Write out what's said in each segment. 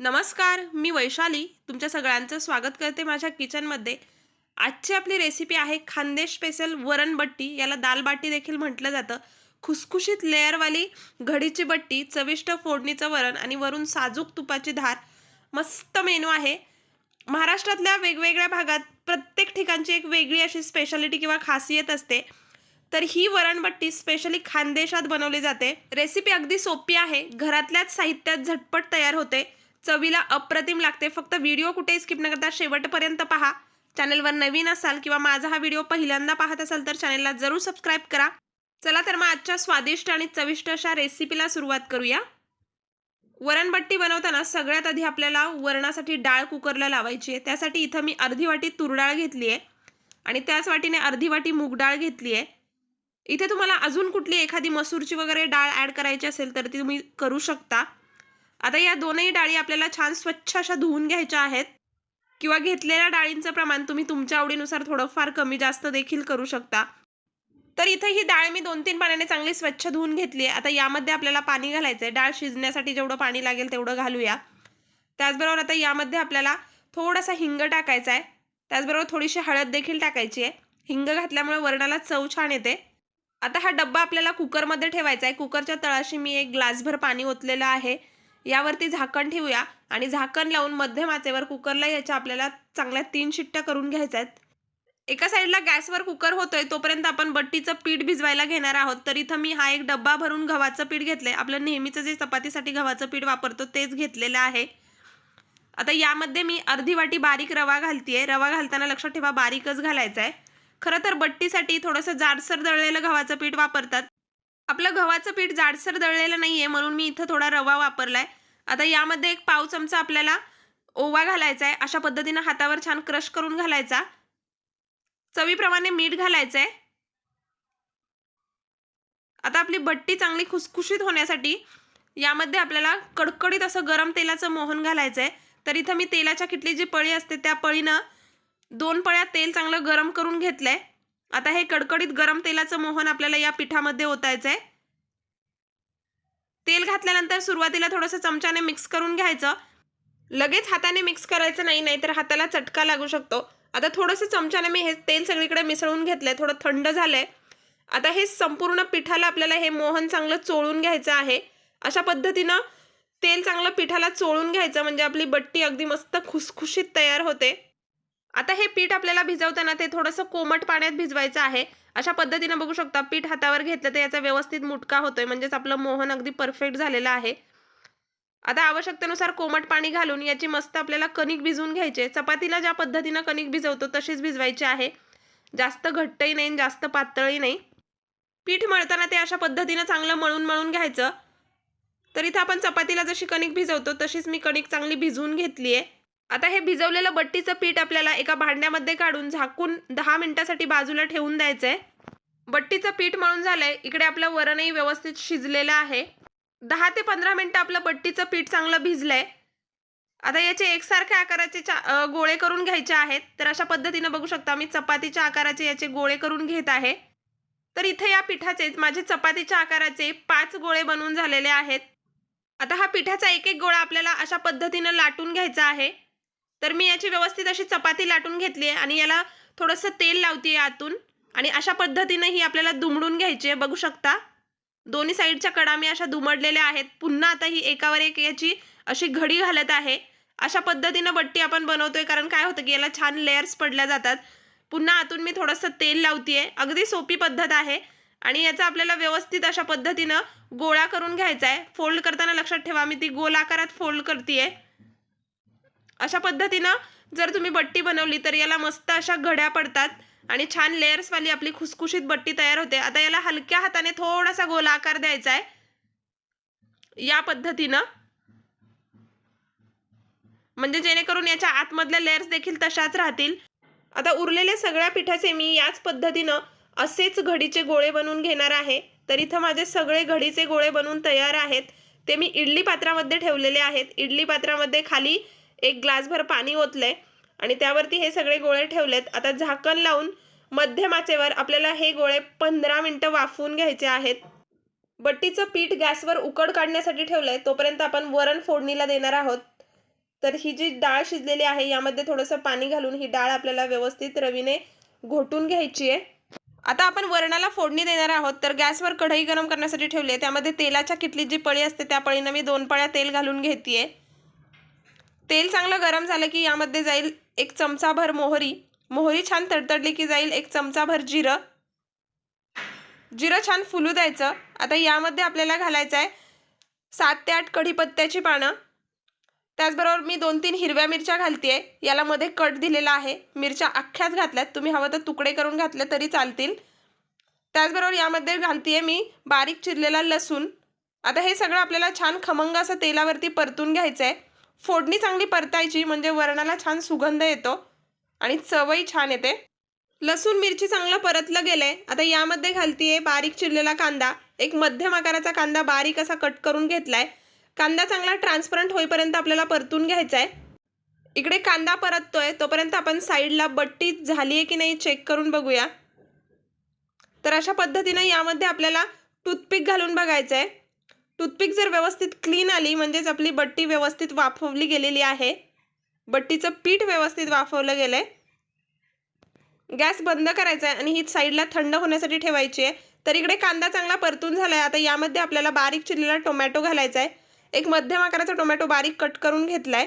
नमस्कार मी वैशाली. तुमच्या सगळ्यांचं स्वागत करते माझ्या किचनमध्ये. आजची आपली रेसिपी आहे खानदेश स्पेशल वरण बट्टी. याला दाल बाटी देखील म्हटलं जातं. खुसखुशीत लेअरवाली घडीची बट्टी चविष्ट फोडणीचं वरण आणि वरून साजूक तुपाची धार. मस्त मेनू आहे. महाराष्ट्रातल्या वेगवेगळ्या भागात प्रत्येक ठिकाणची एक वेगळी अशी स्पेशालिटी किंवा खासियत असते. तर ही वरणबट्टी स्पेशली खानदेशात बनवली जाते. रेसिपी अगदी सोपी आहे. घरातल्याच साहित्यात झटपट तयार होते. चवीला अप्रतिम लागते. फक्त व्हिडिओ कुठेही स्किप न करता शेवटपर्यंत पहा. चॅनलवर नवीन असाल किंवा माझा हा व्हिडिओ पहिल्यांदा पाहत असाल तर चॅनलला जरूर सबस्क्राईब करा. चला तर मग आजच्या स्वादिष्ट आणि चविष्ट अशा रेसिपीला सुरुवात करूया. वरणबट्टी बनवताना सगळ्यात आधी आपल्याला वरणासाठी डाळ कुकरला लावायची आहे. त्यासाठी इथं मी अर्धी वाटी तूर डाळ घेतली आहे. आणि त्याच वाटीने अर्धी वाटी मूग डाळ घेतली आहे. इथे तुम्हाला अजून कुठली एखादी मसूरची वगैरे डाळ ॲड करायची असेल तर ती तुम्ही करू शकता. आता या दोनही डाळी आपल्याला छान स्वच्छ अशा धुवून घ्यायच्या आहेत. किंवा घेतलेल्या डाळींचं प्रमाण तुम्ही तुमच्या आवडीनुसार थोडंफार कमी जास्त देखील करू शकता. तर इथे ही डाळ मी दोन तीन पाण्याने चांगली स्वच्छ धुवून घेतली आहे. आता यामध्ये आपल्याला पाणी घालायचं आहे डाळ शिजण्यासाठी जेवढं पाणी लागेल तेवढं घालूया. त्याचबरोबर आता यामध्ये आपल्याला थोडासा हिंग टाकायचा आहे. त्याचबरोबर थोडीशी हळद देखील टाकायची आहे. हिंग घातल्यामुळे वरणाला चव छान येते. आता हा डब्बा आपल्याला कुकरमध्ये ठेवायचा आहे. कुकरच्या तळाशी मी एक ग्लासभर पाणी ओतलेलं आहे. यावरती झाकण ठेवूया. आणि झाकण लावून मध्यम आचेवर कुकरला याच्या आपल्याला चांगल्या तीन शिट्ट्या करून घ्यायच्या आहेत. एका साईडला गॅसवर कुकर होतोय तोपर्यंत आपण बट्टीचं पीठ भिजवायला घेणार आहोत. तर इथं मी हा एक डब्बा भरून गव्हाचं पीठ घेतलंय. आपलं नेहमीचं जे चपातीसाठी गव्हाचं पीठ वापरतो तेच घेतलेलं आहे. आता यामध्ये मी अर्धी वाटी बारीक रवा घालतीये. रवा घालताना लक्षात ठेवा बारीकच घालायचा आहे खरं तर बट्टीसाठी थोडंसं जाडसर दळलेलं गव्हाचं पीठ वापरतात. आपलं गव्हाचं पीठ जाडसर दळलेलं नाही आहे म्हणून मी इथं थोडा रवा वापरला आहे आता यामध्ये एक पाव चमचा आपल्याला ओवा घालायचा आहे अशा पद्धतीनं हातावर छान क्रश करून घालायचा. चवीप्रमाणे मीठ घालायचं आहे आता आपली भट्टी चांगली खुसखुशीत होण्यासाठी यामध्ये आपल्याला कडकडीत असं गरम तेलाचं मोहन घालायचं आहे तर इथं मी तेलाच्या किटली जी पळी असते त्या पळीनं दोन पळ्या तेल चांगलं गरम करून घेतलं आहे आता हे कडकडीत गरम तेलाचं मोहन आपल्याला या पिठामध्ये ओतायचं आहे तेल घातल्यानंतर सुरुवातीला थोडंसं चमच्याने मिक्स करून घ्यायचं. लगेच हाताने मिक्स करायचं नाही नाहीतर हाताला चटका लागू शकतो. आता थोडंसं चमच्याने मी हे तेल सगळीकडे मिसळून घेतलंय थोडं थंड झालंय. आता हे संपूर्ण पिठाला आपल्याला हे मोहन चांगलं चोळून घ्यायचं आहे. अशा पद्धतीनं तेल चांगलं पिठाला चोळून घ्यायचं म्हणजे आपली बट्टी अगदी मस्त खुसखुशीत तयार होते. आता हे पीठ आपल्याला भिजवताना ते थोडंसं कोमट पाण्यात भिजवायचं आहे. अशा पद्धतीनं बघू शकता पीठ हातावर घेतलं तर याचा व्यवस्थित मुटका होतोय. म्हणजेच आपलं मोहन अगदी परफेक्ट झालेलं आहे. आता आवश्यकतेनुसार कोमट पाणी घालून याची मस्त आपल्याला कणिक भिजवून घ्यायचे चपातीला ज्या पद्धतीनं कणिक भिजवतो तशीच भिजवायची आहे. जास्त घट्टही नाही जास्त पातळही नाही. पीठ मळताना ते अशा पद्धतीनं चांगलं मळून मळून घ्यायचं. तर इथं आपण चपातीला जशी कणिक भिजवतो तशीच मी कणिक चांगली भिजवून घेतली आहे आता हे भिजवलेलं बट्टीचं पीठ आपल्याला एका भांड्यामध्ये काढून झाकून दहा मिनिटासाठी बाजूला ठेवून द्यायचंय. बट्टीचं पीठ मळून झालंय. इकडे आपलं वरणही व्यवस्थित शिजलेलं आहे. दहा ते पंधरा मिनिटं आपलं बट्टीचं पीठ चांगलं भिजलंय. आता याचे एकसारख्या आकाराचे चा गोळे करून घ्यायचे आहेत. तर अशा पद्धतीनं बघू शकता मी चपातीच्या आकाराचे याचे गोळे करून घेत आहे. तर इथे या पिठाचे माझे चपातीच्या आकाराचे पाच गोळे बनवून झालेले आहेत. आता हा पिठाचा एक एक गोळा आपल्याला अशा पद्धतीनं लाटून घ्यायचा आहे. तर मी याची व्यवस्थित अशी चपाती लाटून घेतली आहे आणि याला थोडंसं तेल लावते आतून. आणि अशा पद्धतीनं ही आपल्याला दुमडून घ्यायची आहे बघू शकता. दोन्ही साईडच्या कडा मी अशा दुमडलेल्या आहेत. पुन्हा आता ही एकावर एक याची अशी घडी घालत आहे. अशा पद्धतीनं बट्टी आपण बनवतोय कारण काय होतं की याला छान लेयर्स पडल्या जातात. पुन्हा आतून मी थोडंसं तेल लावतीये. अगदी सोपी पद्धत आहे. आणि याचा आपल्याला व्यवस्थित अशा पद्धतीनं गोळा करून घ्यायचा आहे. फोल्ड करताना लक्षात ठेवा मी ती गोल आकारात फोल्ड करते अशा पद्धतीनं जर तुम्ही बट्टी बनवली तर याला मस्त अशा घड्या पडतात आणि छान लेयर्सवाली आपली खुसखुशीत बट्टी तयार होते. आता याला हलक्या हाताने थोडासा गोल आकार द्यायचा आहे. या पद्धतीनं. म्हणजे जेणेकरून याच्या आतमधल्या लेअर्स देखील तशाच राहतील. आता उरलेल्या सगळ्या पिठाचे मी याच पद्धतीनं असेच घडीचे गोळे बनवून घेणार आहे. तर इथं माझे सगळे घडीचे गोळे बनवून तयार आहेत. ते मी इडली पात्रामध्ये ठेवलेले आहेत. इडली पात्रामध्ये खाली एक ग्लासभर पाणी ओतलंय आणि त्यावरती हे सगळे गोळे ठेवलेत. आता झाकण लावून मध्यम आचेवर आपल्याला हे गोळे पंधरा मिनटं वाफवून घ्यायचे आहेत. बट्टीचं पीठ गॅसवर उकड काढण्यासाठी ठेवलंय. तोपर्यंत आपण वरण फोडणीला देणार आहोत. तर ही जी डाळ शिजलेली आहे यामध्ये थोडंसं पाणी घालून ही डाळ आपल्याला व्यवस्थित रवीने घोटून घ्यायची आहे. आता आपण वरणाला फोडणी देणार आहोत. तर गॅसवर कढई गरम करण्यासाठी ठेवली आहे. त्यामध्ये तेलाच्या किटलीत जी पळी असते त्या पळीनं मी दोन पळ्या तेल घालून घेते तेल चांगलं गरम झालं की यामध्ये जाईल एक चमचाभर मोहरी. मोहरी छान तडतडली की जाईल एक चमचाभर जिरं. जिरं छान फुलू द्यायचं. आता यामध्ये आपल्याला घालायचं आहे सात ते आठ कढीपत्त्याची पानं. त्याचबरोबर मी दोन तीन हिरव्या मिरच्या घालते याला मध्ये कट दिलेला आहे. मिरच्या अख्ख्याच घातल्यात. तुम्ही हवं तर तुकडे करून घातले तरी चालतील. त्याचबरोबर यामध्ये घालते मी बारीक चिरलेला लसूण. आता हे सगळं आपल्याला छान खमंग असं तेलावरती परतून घ्यायचं आहे फोडणी चांगली परतायची म्हणजे वरणाला छान सुगंध येतो आणि चवही छान येते. लसूण मिरची चांगलं परतलं गेलंय. आता यामध्ये घालतीये बारीक चिरलेला कांदा. एक मध्यम आकाराचा कांदा बारीक असा कट करून घेतलाय. कांदा चांगला ट्रान्सपरंट होईपर्यंत आपल्याला परतून घ्यायचा आहे इकडे कांदा परततोय तोपर्यंत आपण साईडला बट्टी झाली आहे की नाही चेक करून बघूया. तर अशा पद्धतीनं यामध्ये आपल्याला टूथपिक घालून बघायचं आहे टूथपिक जर व्यवस्थित क्लीन आली म्हणजेच आपली बट्टी व्यवस्थित वाफवली गेलेली आहे बट्टीचं पीठ व्यवस्थित वाफवलं गेलं आहे गॅस बंद करायचा आहे आणि ही साईडला थंड होण्यासाठी ठेवायची आहे. तर इकडे कांदा चांगला परतून झाला आहे आता यामध्ये आपल्याला बारीक चिरलेला टोमॅटो घालायचा आहे. एक मध्यम आकाराचा टोमॅटो बारीक कट करून घेतला आहे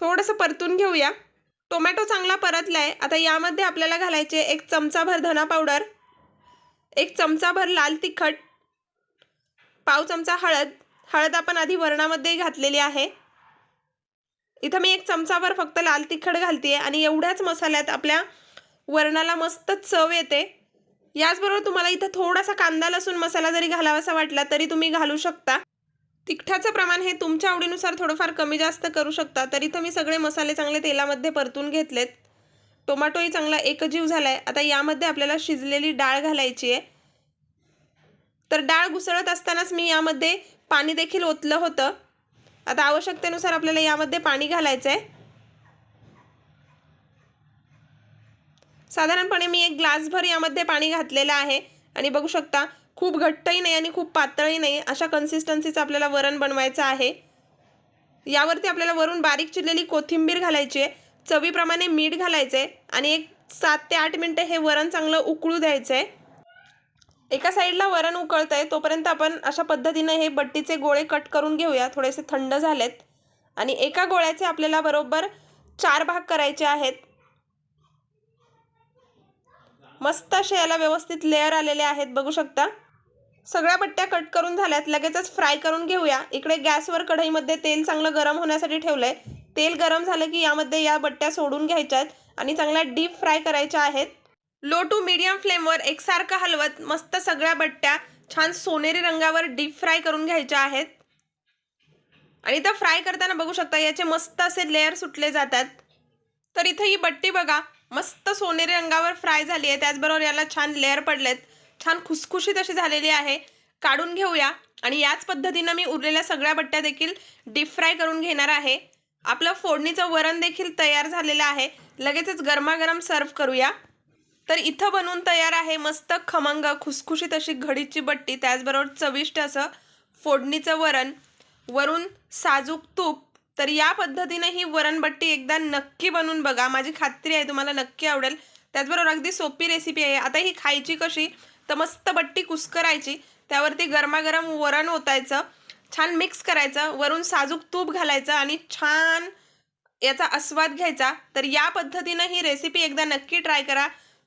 थोडंसं परतून घेऊया. टोमॅटो चांगला परतला आहे आता यामध्ये आपल्याला घालायचे एक चमचाभर धना पावडर एक चमचाभर लाल तिखट पाव चमचा हळद हळद आपण आधी वरणामध्ये घातलेली आहे. इथं मी एक चमचाभर फक्त लाल तिखट घालते आणि एवढ्याच मसाल्यात आपल्या वरणाला मस्त चव येते. याचबरोबर तुम्हाला इथं थोडासा कांदा लसूण मसाला जरी घालावासा वाटला तरी तुम्ही घालू शकता. तिखटाचं प्रमाण हे तुमच्या आवडीनुसार थोडंफार कमी जास्त करू शकता. तर इथं मी सगळे मसाले चांगले तेलामध्ये परतून घेतलेत. टोमॅटोही चांगला एकजीव झाला आहे आता यामध्ये आपल्याला शिजलेली डाळ घालायची आहे तर डाळ घुसळत असतानाच मी यामध्ये पाणी देखील ओतलं होतं. आता आवश्यकतेनुसार आपल्याला यामध्ये पाणी घालायचं आहे साधारणपणे मी एक ग्लासभर यामध्ये पाणी घातलेलं आहे. आणि बघू शकता खूप घट्टही नाही आणि खूप पातळही नाही अशा कन्सिस्टन्सीचं आपल्याला वरण बनवायचं आहे. यावरती आपल्याला वरून बारीक चिरलेली कोथिंबीर घालायची आहे. चवीप्रमाणे मीठ घालायचं आहे आणि एक सात ते आठ मिनटं हे वरण चांगलं उकळू द्यायचं आहे एका साईडला वरण उकळतं आहे तोपर्यंत आपण अशा पद्धतीनं हे बट्टीचे गोळे कट करून घेऊया. थोडेसे थंड झालेत. आणि एका गोळ्याचे आपल्याला बरोबर चार भाग करायचे आहेत. मस्त असे याला व्यवस्थित लेअर आलेले आहेत बघू शकता. सगळ्या बट्ट्या कट करून झाल्यात. लगेचच फ्राय करून घेऊया. इकडे गॅसवर कढईमध्ये तेल चांगलं गरम होण्यासाठी ठेवलंय. तेल गरम झालं की यामध्ये या बट्ट्या सोडून घ्यायच्या आहेत आणि चांगल्या डीप फ्राय करायच्या आहेत. लो टू मीडियम फ्लेमवर एकसारखं हलवत मस्त सगळ्या बट्ट्या छान सोनेरी रंगावर डीप फ्राय करून घ्यायच्या आहेत. आणि इथं फ्राय करताना बघू शकता याचे मस्त असे लेअर सुटले जातात. तर इथं ही बट्टी बघा मस्त सोनेरी रंगावर फ्राय झाली आहे. त्याचबरोबर याला छान लेअर पडलेत. छान खुसखुशीत अशी झालेली आहे. काढून घेऊया. आणि याच पद्धतीनं मी उरलेल्या सगळ्या बट्ट्या देखील डीप फ्राय करून घेणार आहे. आपलं फोडणीचं वरण देखील तयार झालेलं आहे. लगेचच गरमागरम सर्व करूया. तर इथं बनवून तयार आहे मस्त खमंग खुसखुशीत अशी घडीची बट्टी. त्याचबरोबर चविष्ट असं फोडणीचं वरण. वरून साजूक तूप. तर या पद्धतीनं ही वरणबट्टी एकदा नक्की बनवून बघा. माझी खात्री आहे तुम्हाला नक्की आवडेल. त्याचबरोबर अगदी सोपी रेसिपी आहे. आता ही खायची कशी? तर मस्त बट्टी कुस्करायची. त्यावरती गरमागरम वरण ओतायचं. छान मिक्स करायचं. वरून साजूक तूप घालायचं आणि छान याचा आस्वाद घ्यायचा. तर या पद्धतीनं ही रेसिपी एकदा नक्की ट्राय करा.